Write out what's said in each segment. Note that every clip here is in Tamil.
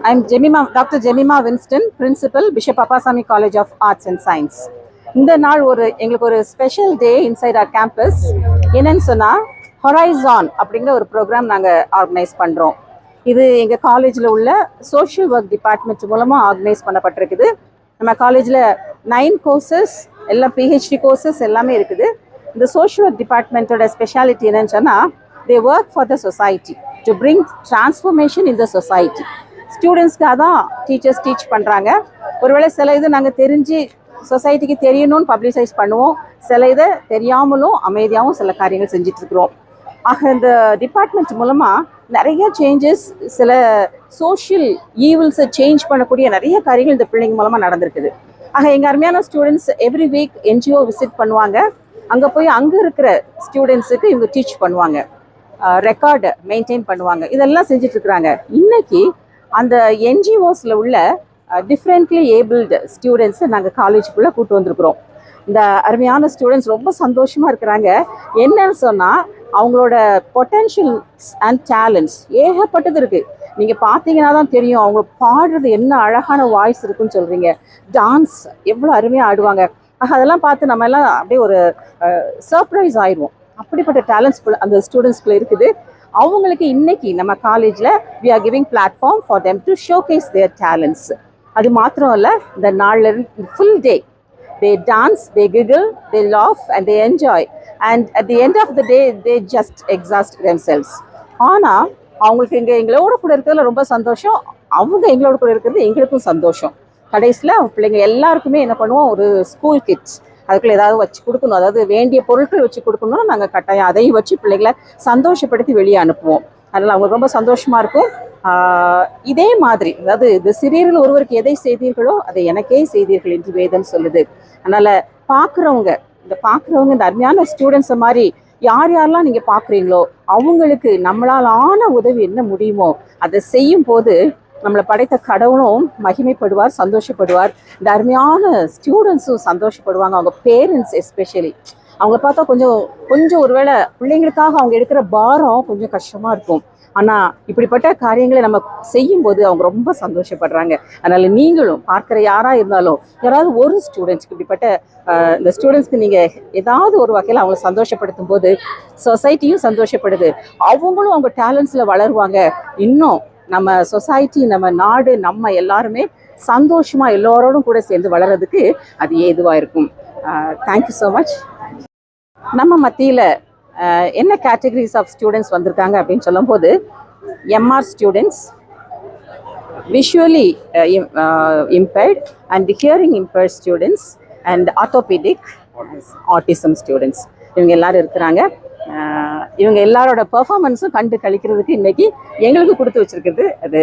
I am Jemima doctor Jemima Winston principal bishop Appasamy college of arts and science இந்த நாள் ஒரு எங்களுக்கு ஒரு special day inside our campus என்னன்னு சொன்னால் ஹொரைசான் அப்படிங்கிற ஒரு ப்ரோக்ராம் நாங்கள் ஆர்கனைஸ் பண்ணுறோம் இது எங்கள் காலேஜில் உள்ள சோஷியல் ஒர்க் டிபார்ட்மெண்ட் மூலமாக ஆர்கனைஸ் பண்ணப்பட்டிருக்குது. நம்ம காலேஜில் நைன் கோர்சஸ் எல்லாம் பிஹெச்டி கோர்சஸ் எல்லாமே இருக்குது. இந்த சோஷியல் ஒர்க் டிபார்ட்மெண்ட்டோட ஸ்பெஷாலிட்டி என்னன்னு சொன்னால் they work for the society to bring transformation in the society ஸ்டூடெண்ட்ஸ்க்காக தான் டீச்சர்ஸ் டீச் பண்ணுறாங்க ஒருவேளை சில இது நாங்கள் தெரிஞ்சு சொசைட்டிக்கு தெரியணும்னு பப்ளிசைஸ் பண்ணுவோம். சில இதை தெரியாமலும் அமைதியாகவும் சில காரியங்கள் செஞ்சிட்ருக்குறோம் ஆக இந்த டிபார்ட்மெண்ட் மூலமாக நிறைய சேஞ்சஸ் சில சோஷியல் ஈவில்ஸை சேஞ்ச் பண்ணக்கூடிய நிறைய காரியங்கள் இந்த பிள்ளைங்க மூலமாக நடந்திருக்குது. ஆக எங்கள் அருமையான students every week NGO visit பண்ணுவாங்க. அங்கே போய் அங்கே இருக்கிற ஸ்டூடெண்ட்ஸுக்கு இவங்க டீச் பண்ணுவாங்க. ரெக்கார்டு மெயின்டைன் பண்ணுவாங்க. இதெல்லாம் செஞ்சிட்ருக்குறாங்க இன்றைக்கி அந்த என்ஜிஓஸில் உள்ள டிஃப்ரெண்ட்லி ஏபிள்டு ஸ்டூடெண்ட்ஸை நாங்கள் காலேஜுக்குள்ளே கூட்டு வந்திருக்கிறோம். இந்த அருமையான ஸ்டூடெண்ட்ஸ் ரொம்ப சந்தோஷமாக இருக்கிறாங்க. என்னன்னு சொன்னால் அவங்களோட பொட்டென்ஷியல்ஸ் அண்ட் டேலண்ட்ஸ் ஏகப்பட்டது இருக்குது நீங்கள் பார்த்தீங்கன்னா தான் தெரியும் அவங்க பாடுறது என்ன அழகான வாய்ஸ் இருக்குன்னு சொல்கிறீங்க டான்ஸ் எவ்வளோ அருமையாக ஆடுவாங்க. ஆக அதெல்லாம் பார்த்து நம்ம எல்லாம் அப்படியே ஒரு சர்ப்ரைஸ் ஆயிடுவோம். அப்படிப்பட்ட டேலண்ட்ஸ் அந்த ஸ்டூடெண்ட்ஸ்குள்ளே இருக்குது. அவங்களுக்கு இன்னைக்கு நம்ம காலேஜில் we are giving platform for them to showcase their talents அது மாத்திரம் இல்லை இந்த நாளில் full day they dance they giggle they laugh and they enjoy and at the end of the day they just exhaust themselves ஆனால் அவங்களுக்கு இங்கே எங்களோட கூட இருக்கிறதுல ரொம்ப சந்தோஷம். அவங்க எங்களோட கூட இருக்கிறது எங்களுக்கும் சந்தோஷம். கடைசியில் பிள்ளைங்க எல்லாருக்குமே என்ன பண்ணுவோம்? ஒரு ஸ்கூல் கிட்ஸ் அதுக்குள்ள ஏதாவது வச்சு கொடுக்கணும். அதாவது வேண்டிய பொருட்கள் வச்சு கொடுக்கணும்னா நாங்கள் கட்டாயம் அதையும் வச்சு பிள்ளைகளை சந்தோஷப்படுத்தி வெளியே அனுப்புவோம். அதனால் அவங்க ரொம்ப சந்தோஷமாக இருக்கும். இதே மாதிரி அதாவது இந்த சிறியர்கள் ஒருவருக்கு எதை செய்தீர்களோ அதை எனக்கே செய்தீர்கள் என்று வேதம் சொல்லுது. அதனால் பார்க்குறவங்க இந்த பார்க்குறவங்க இந்த அருமையான ஸ்டூடெண்ட்ஸை மாதிரி யார் யாரெல்லாம் நீங்கள் பார்க்குறீங்களோ அவங்களுக்கு நம்மளால் ஆன உதவி என்ன முடியுமோ அதை செய்யும் போது நம்மளை படைத்த கடவுளும் மகிமைப்படுவார் சந்தோஷப்படுவார். இந்த அருமையான ஸ்டூடெண்ட்ஸும் சந்தோஷப்படுவாங்க அவங்க பேரண்ட்ஸ் எஸ்பெஷலி அவங்க பார்த்தா கொஞ்சம் கொஞ்சம் ஒருவேளை பிள்ளைங்களுக்காக அவங்க எடுக்கிற பாரம் கொஞ்சம் கஷ்டமாக இருக்கும். ஆனால் இப்படிப்பட்ட காரியங்களை நம்ம செய்யும்போது அவங்க ரொம்ப சந்தோஷப்படுறாங்க. அதனால் நீங்களும் பார்க்குற யாராக இருந்தாலும் யாராவது ஒரு ஸ்டூடெண்ட்ஸ்க்கு இப்படிப்பட்ட இந்த ஸ்டூடெண்ட்ஸ்க்கு நீங்கள் ஏதாவது ஒரு வகையில் அவங்கள சந்தோஷப்படுத்தும் போது சொசைட்டியும் சந்தோஷப்படுது. அவங்களும் அவங்க டேலண்ட்ஸில் வளருவாங்க. இன்னும் நம்ம சொசைட்டி நம்ம நாடு நம்ம எல்லாருமே சந்தோஷமாக எல்லோரோடும் கூட சேர்ந்து வளர்றதுக்கு அது ஏதுவாக இருக்கும்? தேங்க்யூ ஸோ மச் நம்ம மத்தியில் என்ன கேட்டகரிஸ் ஆஃப் ஸ்டூடெண்ட்ஸ் வந்திருக்காங்க அப்படின்னு சொல்லும்போது MR students visually impaired and hearing impaired students and orthopaedic autism students இவங்க எல்லாரும் இருக்கிறாங்க. இவங்க எல்லாரோட பெர்ஃபார்மன்ஸும் கண்டு கழிக்கிறதுக்கு இன்னைக்கு எங்களுக்கு கொடுத்து வச்சிருக்கிறது அது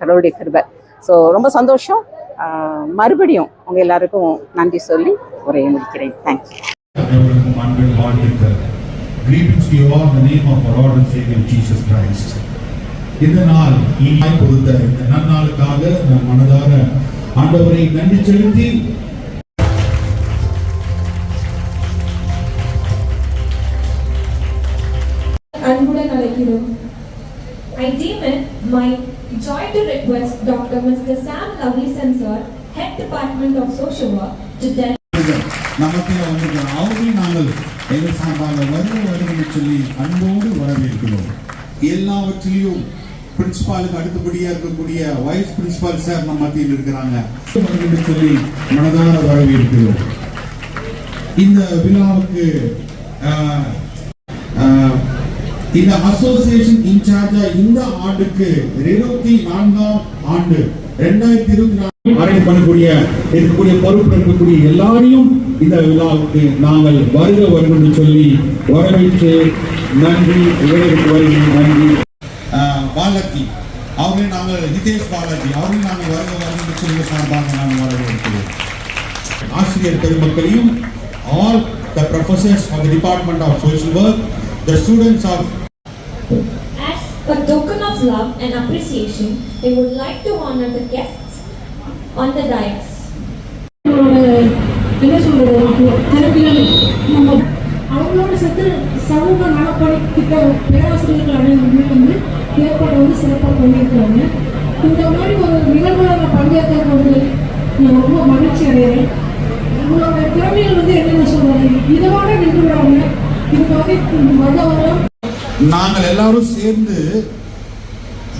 கடவுளுடைய கிருபை. ஸோ ரொம்ப சந்தோஷம். மறுபடியும் உங்க எல்லாருக்கும் நன்றி சொல்லி உரையை முடிக்கிறேன். Thank you Greetings to you all in the name of our Lord and Savior Jesus Christ. இந்த நாள் இனியாய் கொடுத்த இந்த நன்னாளுக்காக நான் மனதார ஆண்டவரை நன்றி செலுத்தி request Dr. Mr. Sam Lovelyson sir, Head Department of Social Work, to deliver நமக்கு வந்திருக்கிற அவர்களையும் நாங்கள் எங்கள் சார்பாக வருக வருக சொல்லி அன்போடு வரவேற்கிறோம் எல்லாவற்றிலும் பிரின்சிபாலுக்கு அடுத்தபடியா இருக்கக்கூடிய வைஸ் பிரின்சிபால் சார் நம்ம மத்தியில் இருக்கிறாங்க சொல்லி மனதார வரவேற்கிறோம் இந்த விழாவுக்கு இந்த அசோசியேஷன் இன்சார்ஜா இந்த ஆண்டுக்கு இருபத்தி நான்காம் ஆண்டு ரெண்டாயிரத்தி இருபத்தி நான்கு அரேஞ்ச் பண்ணக்கூடிய இருக்கக்கூடிய பொறுப்பு இருக்கக்கூடிய எல்லாரையும் இந்த விழாவுக்கு நாங்கள் வருக வரும் என்று சொல்லி வரவேற்று நன்றி இவருக்கு வருகை நன்றி. பாலத்தி அவர்களை நாங்கள் நிதேஷ் பாலாஜி அவர்களை நாங்கள் வருக வரும் என்று சொல்லி சார்பாக நாங்கள் வரவேற்கிறோம். ஆசிரியர் பெருமக்களையும் all the professors of the Department of Social Work, the students of As a token of love and appreciation, they would like to honor the guests on the dais. என்ன சொல்றது? நம்ம அவங்களோட சேர்த்து சமூக நலப்பணி திட்ட பேராசிரியர்கள் அனைவருமே வந்து ஏற்பாடு வந்து சிறப்பாக பண்ணியிருக்கிறாங்க இந்த மாதிரி ஒரு நிகழ்வுல நான் வந்து நான் ரொம்ப மகிழ்ச்சி அடைகிறேன் உங்களோட திறமைகள் வந்து என்னென்ன சொல்றது இதோட நின்று விடாமல் இதுக்காக வந்தவரும் நாங்கள் எல்லாரும் சேர்ந்து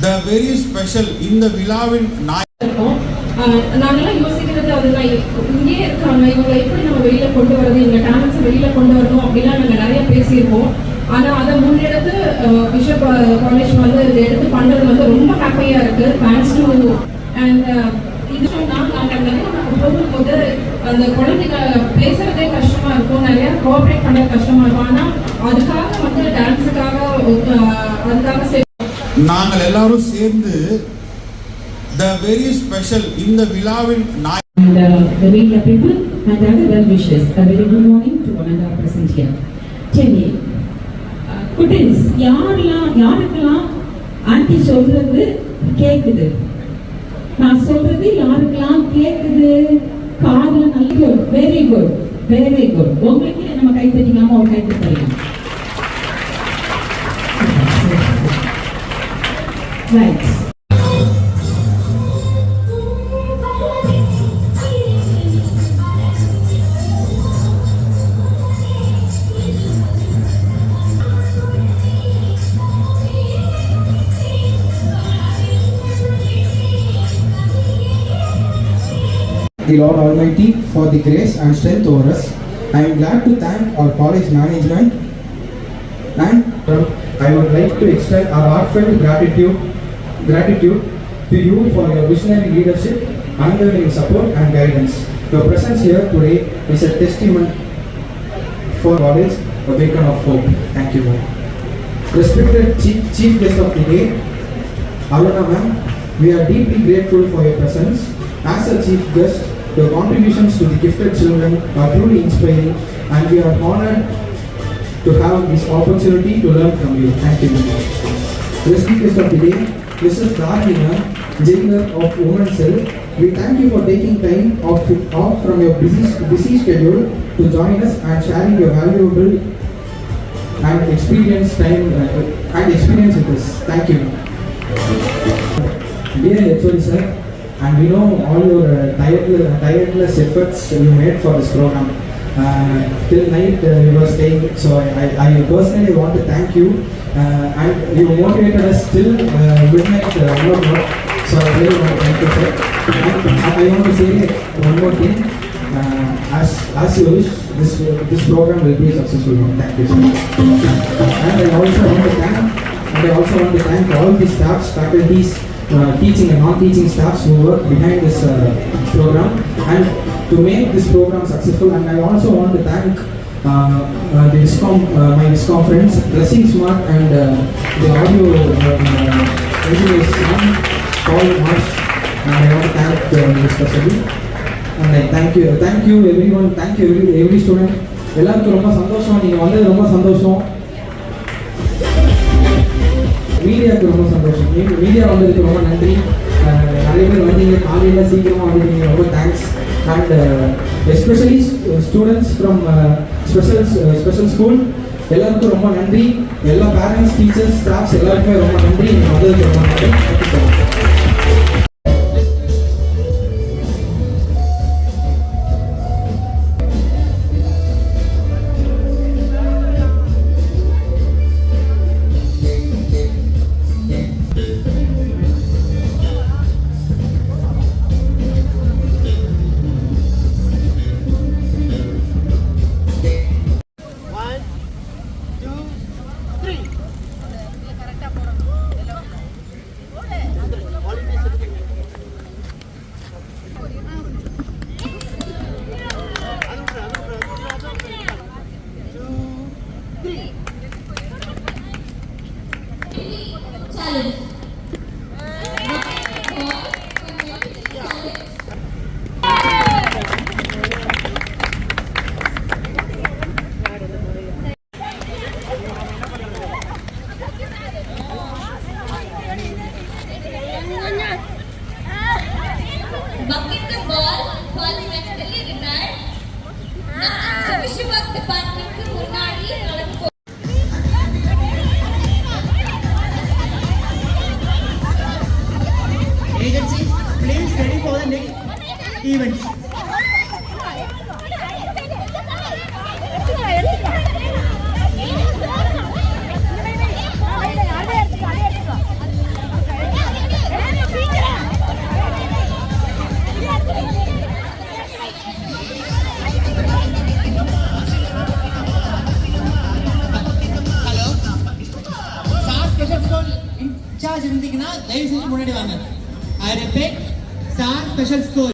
த வெரி ஸ்பெஷல் இந்த விழாவின் நாய் இருக்கோம். நாங்கெல்லாம் யோசிக்கிறது அதுதான். இங்கே இருக்காங்க. இவங்களை எப்படி நம்ம வெளியில கொண்டு வரது எங்க டேலண்ட்ஸ் வெளியில கொண்டு வரணும் அப்படிலாம் நாங்க நிறைய பேசியிருக்கோம். ஆனா அதை முன்னெடுத்து பிஷப் காலேஜ் வந்து இதை எடுத்து பண்றது வந்து ரொம்ப ஹாப்பியா இருக்கு. தேங்க்ஸ் டு அண்ட் இது சொன்னா போகும்போது அந்த குழந்தைங்க பேசுறதே கஷ்டமா இருக்கும் நிறைய கோஆப்ரேட் பண்ண கஷ்டமா இருக்கும் ஆனா அதுக்காக வந்து டான்ஸுக்காக அதுக்காக நாங்கள் எல்லாரும் சேர்ந்து த வெரி ஸ்பெஷல் இந்த விழாவின் நாய் and uh, the media people and other well wishes. A very good morning to one and all present here. Tell me, uh, குட்டீஸ் யாரெல்லாம் யாருக்கெல்லாம் ஆன்டி சொல்றது கேக்குது நான் சொல்றது யாருக்கெல்லாம் கேக்குது? காதுல நல்ல good very good very good உங்களுக்கு நம்ம கை தட்டிக்கலாமா? ஒரு கை தட்டிக்கலாம். Right the Lord Almighty for the grace and strength over us. I am glad to thank our college management and I would like to extend our heartfelt gratitude gratitude to you for your visionary leadership, unwavering support and guidance. Your presence here today is a testament for college, a beacon of hope. Thank you, ma'am. Respected chief, chief guest of the day, Alana ma'am, we are deeply grateful for your presence. As a chief guest, your contributions to the gifted children are truly inspiring and we are honored to have this opportunity to learn from you. Thank you. Respected guest of the day, Mrs. Darlina, jailer of Women's Cell, we thank you for taking time off, off from your busy, busy schedule to join us and sharing your valuable and experience time uh, and experience with us. Thank you. Dear HOD sir, and we know all your tireless, efforts you made for this program. Uh, till night uh, you were staying, so I, I personally want to thank you. Uh, and you motivated us till uh, midnight, uh, one o'clock. So I really want to thank you, sir. And I, I want to say one more thing. Uh, as as you wish, this this program will be successful. Thank you. And I also want to thank, and I also want to thank all the staffs, faculties, teaching and non-teaching staffs who work behind this uh, program and to make this program successful. And I also want to thank uh, uh, the discom, uh, my discom friends, Dressing Smart and uh, the audio uh, engineers, Sam, Paul, Marsh, and I want to thank uh, you especially. And I thank you, thank you everyone, thank you every, every student. எல்லாருக்கும் ரொம்ப சந்தோஷம் நீங்கள் வந்தது ரொம்ப சந்தோஷம் மீடியாவுக்கு ரொம்ப சந்தோஷம். எங்கள் மீடியா வந்ததுக்கு ரொம்ப நன்றி. நிறைய பேர் வந்தீங்க. காலையில் சீக்கிரமாக வந்துட்டீங்க ரொம்ப thanks and especially students from special special school எல்லாருக்கும் ரொம்ப நன்றி. எல்லா பேரண்ட்ஸ் டீச்சர்ஸ் ஸ்டாஃப்ஸ் எல்லாருக்குமே ரொம்ப நன்றி. நீங்கள் வந்ததுக்கு ரொம்ப நன்றி. agency, please ready for the next event. Incharge இருந்தீங்கன்னா தயவு செஞ்சு முன்னாடி வாங்க I repeat star special school